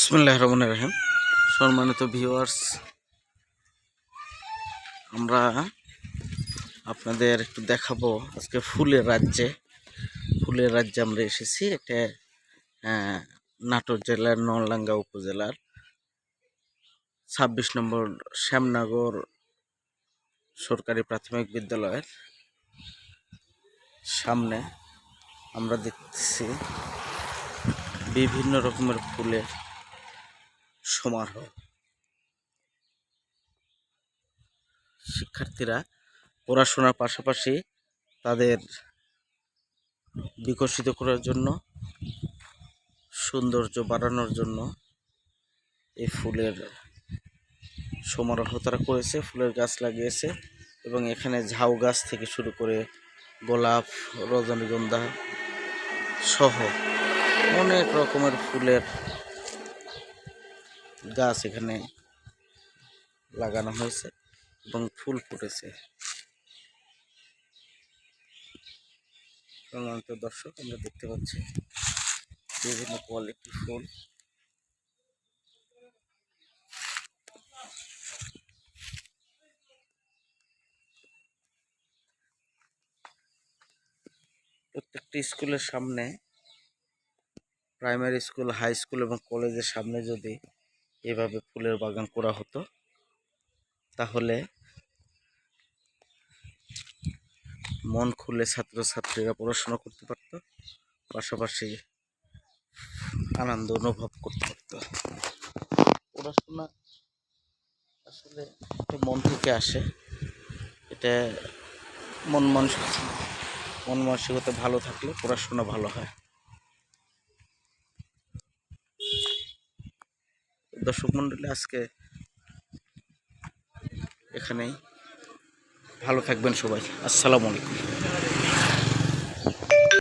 বিসমুল্লাহ রহমান রহিম। সম্মানিত ভিউয়ার্স আমরা আপনাদের একটু দেখাবো আজকে ফুলের রাজ্যে। ফুলের রাজ্যে আমরা এসেছি, এটা নাটোর জেলার নলডাঙ্গা উপজেলার ছাব্বিশ নম্বর শ্যামনগর সরকারি প্রাথমিক বিদ্যালয়ের সামনে আমরা দেখতেছি বিভিন্ন রকমের ফুলের সমারোহ। শিক্ষার্থীরা পড়াশোনার পাশাপাশি তাদের বিকশিত করার জন্য, সৌন্দর্য বাড়ানোর জন্য এই ফুলের সমারোহ তারা করেছে, ফুলের গাছ লাগিয়েছে এবং এখানে ঝাউ গাছ থেকে শুরু করে গোলাপ, রজনীগন্ধা সহ অনেক রকমের ফুলের গাছ এখানে লাগানো হয়েছে এবং ফুল ফুটেছে। সম্মানিত দর্শক, আমরা দেখতে পাচ্ছি বিভিন্ন কোয়ালিটির ফুল। প্রত্যেকটি স্কুলের সামনে, প্রাইমারি স্কুল, হাই স্কুল এবং কলেজের সামনে যদি এভাবে ফুলের বাগান করা হতো। তাহলে মন খুলে ছাত্রছাত্রীরা পড়াশোনা করতে পারতো, পাশাপাশি আনন্দ অনুভব করতে পারতো। পড়াশোনা আসলে মন থেকে আসে, এটা মন মানসিক মন মানসিকতা ভালো থাকলে পড়াশোনা ভালো হয়। দর্শক মন্ডলী আজকে এখানেই। ভালো থাকবেন সবাই। আসসালামু আলাইকুম।